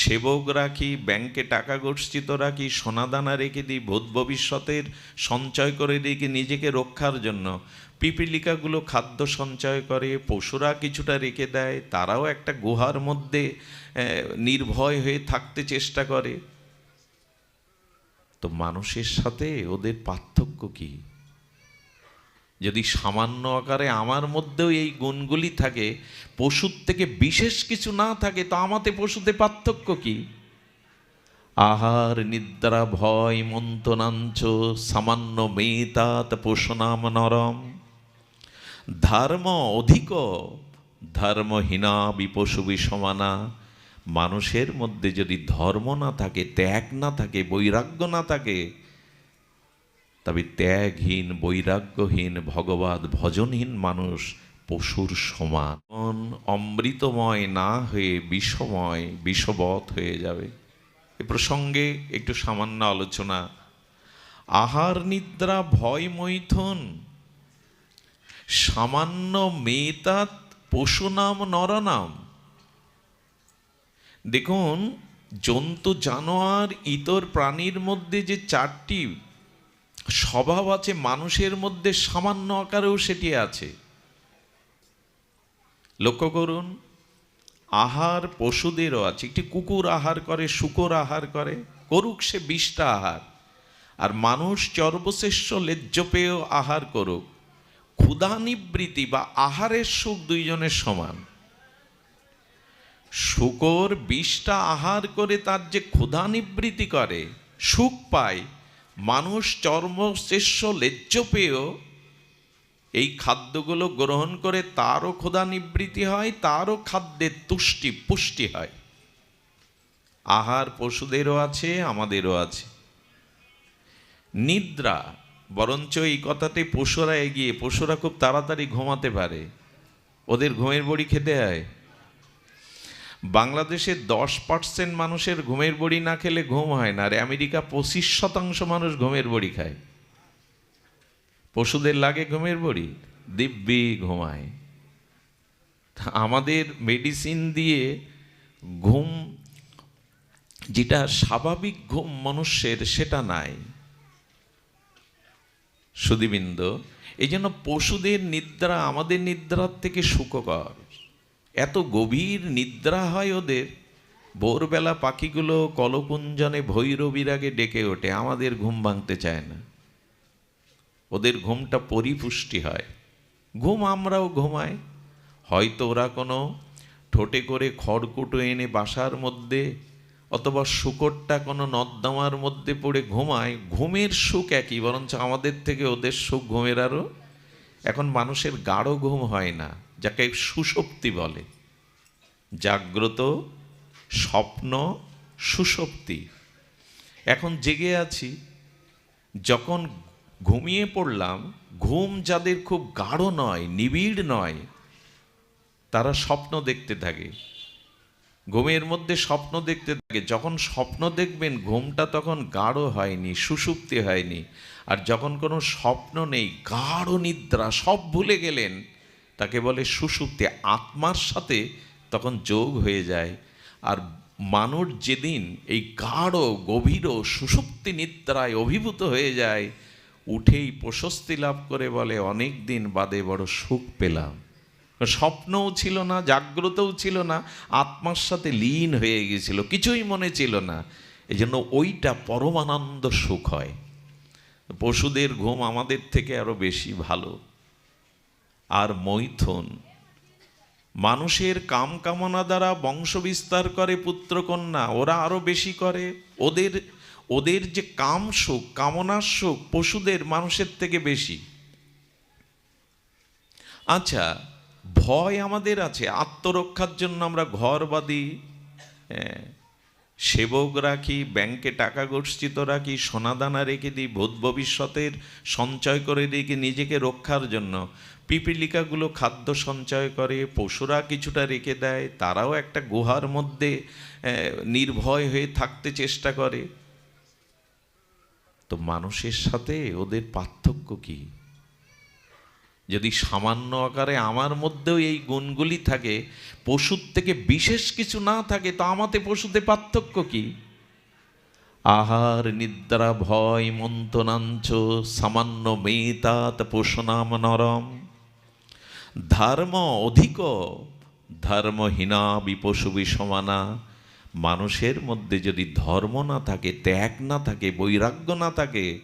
সেবক রাখি ব্যাংকে টাকা গচ্ছিত রাখি সোনাদানা রেখে দিই, ভূত ভবিষ্যতের সঞ্চয় করে রেখে নিজেকে রক্ষার জন্য? পিপিলিকাগুলো খাদ্য সঞ্চয় করে, পশুরা কিছুটা রেখে দেয়, তারাও একটা গুহার মধ্যে নির্ভয় হয়ে থাকতে চেষ্টা করে। তো মানুষের সাথে ওদের পার্থক্য কি? যদি সামান্য আকারে আমার মধ্যেও এই গুণগুলি থাকে, পশুর থেকে বিশেষ কিছু না থাকে, তো আমাতে পশুতে পার্থক্য কি? আহার, নিদ্রা, ভয় মন্তনাঞ্চ সামান্য মেতাত পোষণাম নরম। ধর্ম অধিক, ধর্মহীনা, বিপশু সমানা মানুষের মধ্যে যদি ধর্ম না থাকে, ত্যাগ না থাকে, বৈরাগ্য না থাকে তবে ত্যাগহীন, বৈরাগ্যহীন ভগবত ভজনহীন মানুষ পশুর সমান। অমৃতময় না হয়ে বিষময়, বিষবৎ হয়ে যাবে। এ প্রসঙ্গে একটু সামান্য আলোচনা। আহার নিদ্রা ভয় মৈথুন। সামান্য মেতাত পশুনাম নরনাম। দেখুন, জন্তু জানোয়ার ইতর প্রাণীর মধ্যে যে চারটি স্বভাব আছে, মানুষের মধ্যে সামান্য আকারেও সেটি আছে। লক্ষ্য করুন, আহার পশুদেরও আছে। একটি কুকুর আহার করে, শুকর আহার করে, করুক সে বিষটা আহার। আর মানুষ চর্বশ্রেষ্ঠ লেজ্জ পেয়েও আহার করুক। ক্ষুধা নিবৃত্তি বা আহারের সুখ দুইজনের সমান। শুকর বিষটা আহার করে তার যে ক্ষুধা নিবৃত্তি করে, সুখ পায় মানুষ চর্মশেষ্য লেজ্জ পেয়েও এই খাদ্যগুলো গ্রহণ করে তারও ক্ষুধা নিবৃত্তি হয়, তারও খাদ্যের তুষ্টি পুষ্টি হয়। আহার পশুদেরও আছে, আমাদেরও আছে। নিদ্রা, বরঞ্চ এই কথাতে পশুরা এগিয়ে, পশুরা খুব তাড়াতাড়ি ঘুমাতে পারে। ওদের ঘুমের বড়ি খেতে হয়। বাংলাদেশে দশ পার্সেন্ট মানুষের ঘুমের বড়ি না খেলে ঘুম হয় না, আর আমেরিকা পঁচিশ শতাংশ মানুষ ঘুমের বড়ি খায়। পশুদের লাগে ঘুমের বড়ি, দিব্যি ঘুমায়। আমাদের মেডিসিন দিয়ে ঘুম, যেটা স্বাভাবিক ঘুম মানুষের, সেটা নাই। সুদীবৃন্দ এই জন্য পশুদের নিদ্রা আমাদের নিদ্রার থেকে সুখকর। এত গভীর নিদ্রা হয় ওদের। ভোরবেলা পাখিগুলো কলকুঞ্জনে ভৈরবীর আগে ডেকে ওঠে, আমাদের ঘুম ভাঙতে চায় না। ওদের ঘুমটা পরিপুষ্টি হয়। ঘুম আমরাও ঘুমাই। হয়তো ওরা কোনো ঠোঁটে করে খড়কুটো এনে বাসার মধ্যে অথবা শুকরটা কোনো নর্দমার মধ্যে পড়ে ঘুমায়, ঘুমের সুখ একই, বরঞ্চ আমাদের থেকে ওদের সুখ ঘুমের আরও। এখন মানুষের গাঢ় ঘুম হয় না। যাকে সুষপ্তি বলে। জাগ্রত স্বপ্ন সুষপ্তি এখন জেগে আছি, যখন ঘুমিয়ে পড়লাম, ঘুম যাদের খুব গাঢ় নয়, নিবিড় নয়, তারা স্বপ্ন দেখতে থাকে। ঘুমের মধ্যে স্বপ্ন দেখতে থাকে। যখন স্বপ্ন দেখবেন, ঘুমটা তখন গাঢ় হয়নি, সুষুপ্তি হয়নি। আর যখন কোনো স্বপ্ন নেই, গাঢ় নিদ্রা, সব ভুলে গেলেন তাকে বলে সুষুপ্তি আত্মার সাথে তখন যোগ হয়ে যায়। আর মানুষ যেদিন এই গাঢ়, গভীর সুষুপ্তি নিদ্রায় অভিভূত হয়ে যায়, উঠেই প্রশস্তি লাভ করে বলে, অনেক দিন বাদে বড় সুখ পেলাম। স্বপ্নও ছিল না, জাগ্রতও ছিল না, আত্মার সাথে লীন হয়ে গেছিল, কিছুই মনে ছিল না। এই জন্য ওইটা পরমানন্দ সুখ হয়। পশুদের ঘুম আমাদের থেকে আরও বেশি ভালো। আর মৈথুন। মানুষের কাম কামনা দ্বারা বংশ বিস্তার করে পুত্রকন্যা ওরা আরও বেশি করে। ওদের ওদের যে কাম সুখ কামনার সুখ পশুদের মানুষের থেকে বেশি। আচ্ছা ভয় আমাদের আছে আত্মরক্ষার জন্য আমরা ঘর বাঁধি হ্যাঁ, সেবক রাখি ব্যাংকে টাকা গচ্ছিত রাখি সোনাদানা রেখে দিই ভূত ভবিষ্যতের সঞ্চয় করে রেখে নিজেকে রক্ষার জন্য। পিপিলিকাগুলো খাদ্য সঞ্চয় করে, পশুরা কিছুটা রেখে দেয়, তারাও একটা গুহার মধ্যে নির্ভয় হয়ে থাকতে চেষ্টা করে। তো মানুষের সাথে ওদের পার্থক্য কি? যদি সামান্য আকারে আমার মধ্যেও এই গুণগুলি থাকে, পশুর থেকে বিশেষ কিছু না থাকে, তো আমাতে পশুতে পার্থক্য কি? আহার, নিদ্রা, ভয় মন্থনাঞ্চ সামান্য মেতাত পোষণাম নরম। ধর্ম অধিক, ধর্মহীনা বিপশু সমানা মানুষের মধ্যে যদি ধর্ম না থাকে, ত্যাগ না থাকে, বৈরাগ্য না থাকে,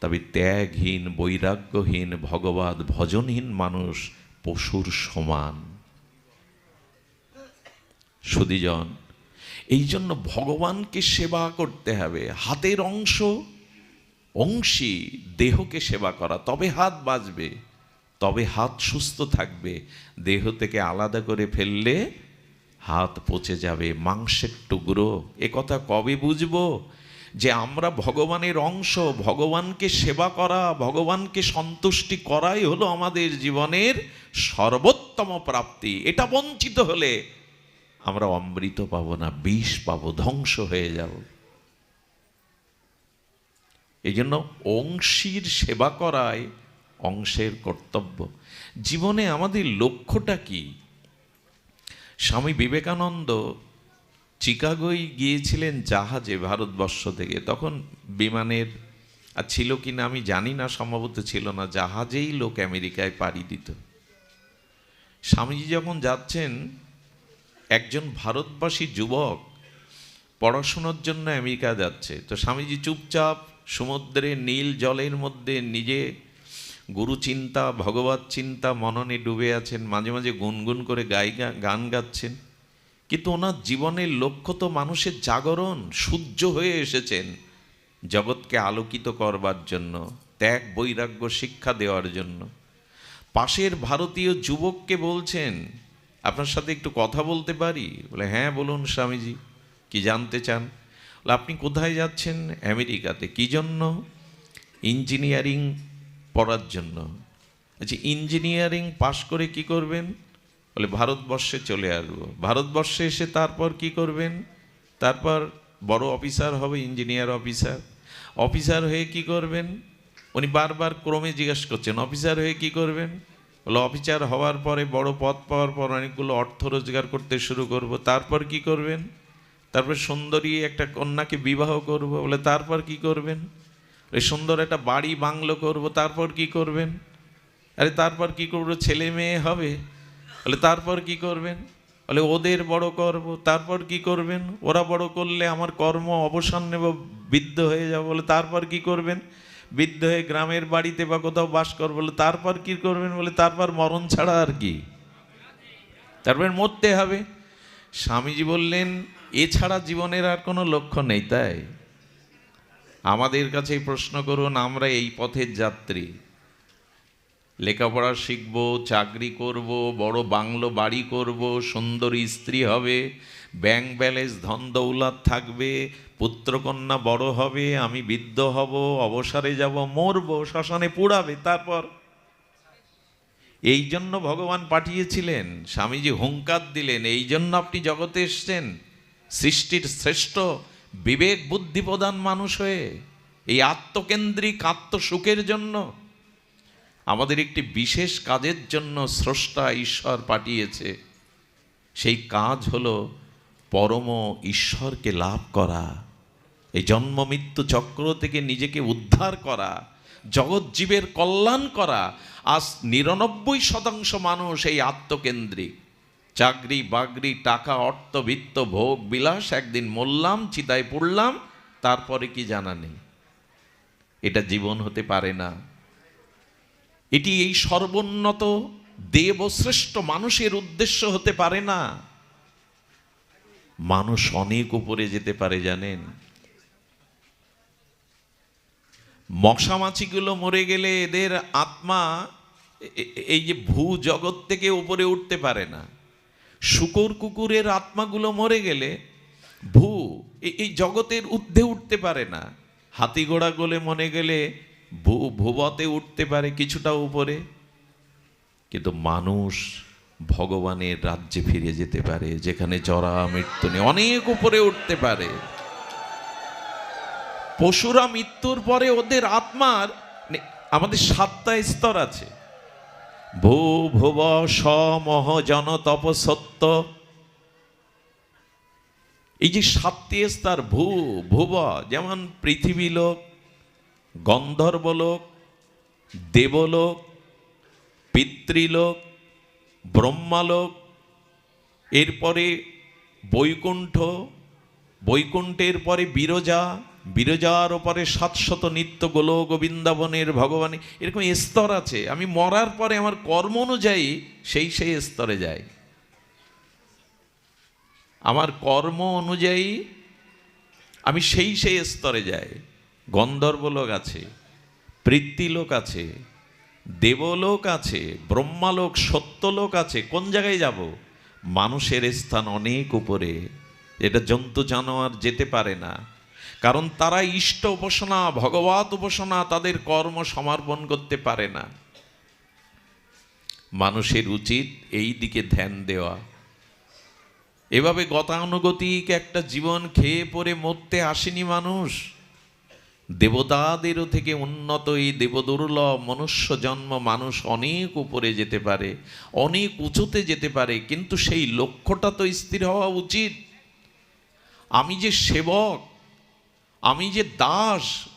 তবে ত্যাগহীন, বৈরাগ্যহীন ভগবত ভজনহীন মানুষ পশুর সমান। সুদীজন এই জন্য ভগবানকে সেবা করতে হবে। হাতের অংশ, অংশী দেহকে সেবা করা, তবে হাত বাঁচবে তবে হাত সুস্থ থাকবে, দেহ থেকে আলাদা করে ফেললে হাত পচে যাবে, মাংসের টুকরো। এ কথা কবে বুঝব? যে আমরা ভগবানের অংশ, ভগবানকে সেবা করা, ভগবানকে সন্তুষ্টি করাই হলো আমাদের জীবনের সর্বোত্তম প্রাপ্তি। এটা বঞ্চিত হলে আমরা অমৃত পাবো না, বিষ পাবো, ধ্বংস হয়ে যাব। এই জন্য অংশীর সেবা করাই অংশের কর্তব্য। জীবনে আমাদের লক্ষ্যটা কি? স্বামী বিবেকানন্দ চিকাগোয় গিয়েছিলেন জাহাজে ভারতবর্ষ থেকে। তখন বিমানের, আর ছিল কি না আমি জানি না, সম্ভবত ছিল না, জাহাজেই লোক আমেরিকায় পাড়ি দিত। স্বামীজি যখন যাচ্ছেন, একজন ভারতবাসী যুবক পড়াশোনার জন্য আমেরিকা যাচ্ছে। তো স্বামীজি চুপচাপ সমুদ্রে নীল জলের মধ্যে নিজে গুরু চিন্তা, ভগবত চিন্তা, মননে ডুবে আছেন, মাঝে মাঝে গুনগুন করে গাই গান গাচ্ছেন। কিন্তু ওনার জীবনের লক্ষ্য তো মানুষের জাগরণ, সূর্য হয়ে এসেছেন, জগৎকে আলোকিত করবার জন্য, ত্যাগ, বৈরাগ্য, শিক্ষা দেওয়ার জন্য। পাশের ভারতীয় যুবককে বলছেন, আপনার সাথে একটু কথা বলতে পারি? বলে হ্যাঁ বলুন স্বামীজি, কি জানতে চান? আপনি কোথায় যাচ্ছেন? আমেরিকাতে। কি জন্য? ইঞ্জিনিয়ারিং পড়ার জন্য। আচ্ছা ইঞ্জিনিয়ারিং পাশ করে কি করবেন? বলে ভারতবর্ষে চলে আসব। ভারতবর্ষে এসে তারপর কি করবেন? তারপর বড় অফিসার হবে, ইঞ্জিনিয়ার অফিসার। অফিসার হয়ে কি করবেন? উনি বারবার ক্রমে জিজ্ঞেস করছেন, অফিসার হয়ে কি করবেন? বলে, অফিসার হওয়ার পরে, বড় পদ পাওয়ার পর অনেকগুলো অর্থ রোজগার করতে শুরু করব। তারপর কি করবেন? তারপর সুন্দরী একটা কন্যাকে বিবাহ করব। বলে, তারপর কি করবেন? ওই সুন্দর একটা বাড়ি বাংলো করব, তারপর কি করবেন? আরে তারপর কি করব? ছেলে মেয়ে হবে? বলে, তারপর কি করবেন? বলে, ওদের বড় করব, তারপর কি করবেন? ওরা বড় করলে আমার কর্ম অবসান নেব, বৃদ্ধ হয়ে যাব। বলে, তারপর কি করবেন? বৃদ্ধ হয়ে গ্রামের বাড়িতে বা কোথাও বাস করব। বলে, তারপর কি করবেন? বলে, তারপর মরণ ছাড়া আর কি। তারপর মরতে হবে। স্বামীজি বললেন, এছাড়া জীবনের আর কোনো লক্ষ্য নেই তাই। আমাদের কাছে প্রশ্ন করুন, আমরা এই পথের যাত্রী। লেখাপড়া শিখব, চাকরি করব, বড় বাংলো বাড়ি করব, সুন্দরী স্ত্রী হবে, ব্যাংক ব্যালেন্স ধন দৌলত থাকবে, পুত্রকন্যা বড় হবে, আমি বৃদ্ধ হব, অবসরে যাব, মরব, শ্মশানে পুড়াবে, তারপর? এই জন্য ভগবান পাঠিয়েছিলেন, স্বামীজি হুঙ্কার দিলেন এই জন্য আপনি জগতে এসছেন, সৃষ্টির শ্রেষ্ঠ বিবেক বুদ্ধি প্রদান মানুষ হয়ে এই আত্মকেন্দ্রিক আত্মসুখের জন্য আমাদের একটি বিশেষ কাজের জন্য স্রষ্টা ঈশ্বর পাঠিয়েছে। সেই কাজ হলো পরম ঈশ্বরকে লাভ করা, এই জন্ম মৃত্যু চক্র থেকে নিজেকে উদ্ধার করা, জগৎ জীবের কল্যাণ করা, আজ নিরানব্বই শতাংশ মানুষ এই আত্মকেন্দ্রিক। চাকরি বাকরি, টাকা, অর্থ, বিত্ত, ভোগ, বিলাস, একদিন মরলাম, চিতায় পড়লাম, তারপরে কি জানা নেই? এটা জীবন হতে পারে না। এটি এই সর্বোন্নত দেবশ্রেষ্ঠ মানুষের উদ্দেশ্য হতে পারে না। মানুষ অনেক উপরে যেতে পারে, জানেন? মশামাছিগুলো মরে গেলে এদের আত্মা এই যে ভূ জগৎ থেকে উপরে উঠতে পারে না। শুকর কুকুরের আত্মাগুলো মরে গেলে ভূ এই জগতের ঊর্ধ্বে উঠতে পারে না। হাতি ঘোড়া গলে মনে গেলে ভূ, ভূবতে উঠতে পারে কিছুটা উপরে। কিন্তু মানুষ ভগবানের রাজ্যে ফিরে যেতে পারে, যেখানে জরা, মৃত্যু নেই অনেক উপরে উঠতে পারে। পশুরা মৃত্যুর পরে ওদের আত্মার আমাদের সাতটা স্তর আছে। ভূ ভুব স মহ জন তপ সত্য। এই যে সাতটি স্তর ভূ ভুব যেমন পৃথিবী লোক গন্ধর্বলোক দেবলোক পিতৃলোক ব্রহ্মালোক এরপরে বৈকুণ্ঠ, বৈকুণ্ঠের পরে বিরজা বিরজার ওপরে সাতশত নিত্য গোল গোবিন্দাবনের ভগবান, এরকম স্তর আছে। আমি মরার পরে আমার কর্ম অনুযায়ী সেই সেই স্তরে যাই। আমার কর্ম অনুযায়ী আমি সেই সেই স্তরে যাই। গন্ধর্বলোক আছে পৃথ্বীলোক আছে, দেবলোক আছে, ব্রহ্মালোক, সত্যলোক আছে, কোন জায়গায় যাব? মানুষের স্থান অনেক উপরে। এটা জন্তু জানোয়ার যেতে পারে না। কারণ তারা ইষ্ট উপাসনা, ভগবত উপাসনা তাদের কর্ম সমর্পণ করতে পারে না। মানুষের উচিত এই দিকে ধ্যান দেওয়া। এভাবে গতানুগতিক একটা জীবন খেয়ে পরে মরতে আসেনি মানুষ। দেবতাদেরও থেকে উন্নত এই দেবদুর্লভ মনুষ্য জন্ম মানুষ অনেক উপরে যেতে পারে, অনেক উঁচুতে যেতে পারে, কিন্তু সেই লক্ষ্যটা তো স্থির হওয়া উচিত। আমি যে সেবক আমি যে দাস,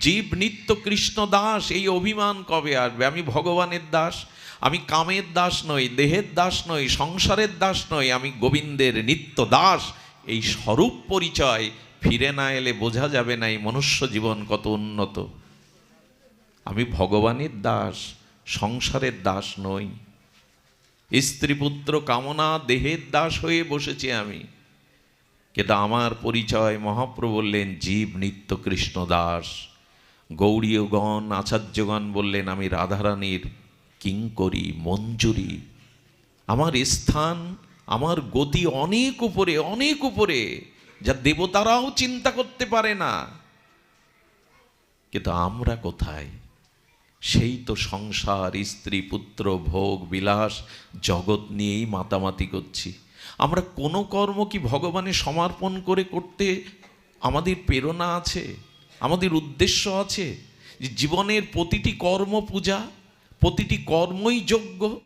জীব নিত্য কৃষ্ণ দাস, এই অভিমান কবে আসবে? আমি ভগবানের দাস, আমি কামের দাস নই, দেহের দাস নই, সংসারের দাস নই, আমি গোবিন্দের নিত্য দাস। এই স্বরূপ পরিচয় ফিরে না এলে বোঝা যাবে না এই মনুষ্য জীবন কত উন্নত। আমি ভগবানের দাস, সংসারের দাস নই। স্ত্রী পুত্র কামনা দেহের দাস হয়ে বসেছি আমি। কিন্তু আমার পরিচয় মহাপ্রভু বললেন, জীব নিত্য কৃষ্ণ দাস। গৌরীয়গণ, আচার্যগণ বললেন, আমি রাধারানীর কিঙ্করি মঞ্জুরি। আমার স্থান, আমার গতি অনেক উপরে অনেক উপরে, যা দেবতারাও চিন্তা করতে পারে না। কিন্তু আমরা কোথায়? সেই তো সংসার, স্ত্রী, পুত্র, ভোগ, বিলাস, জগৎ নিয়েই মাতামাতি করছি। আমরা কোনো কর্ম কি ভগবানে সমর্পণ করে করতে আমাদের প্রেরণা আছে? আমাদের উদ্দেশ্য আছে? যে জীবনের প্রতিটি কর্ম পূজা প্রতিটি কর্মই যোগ্য।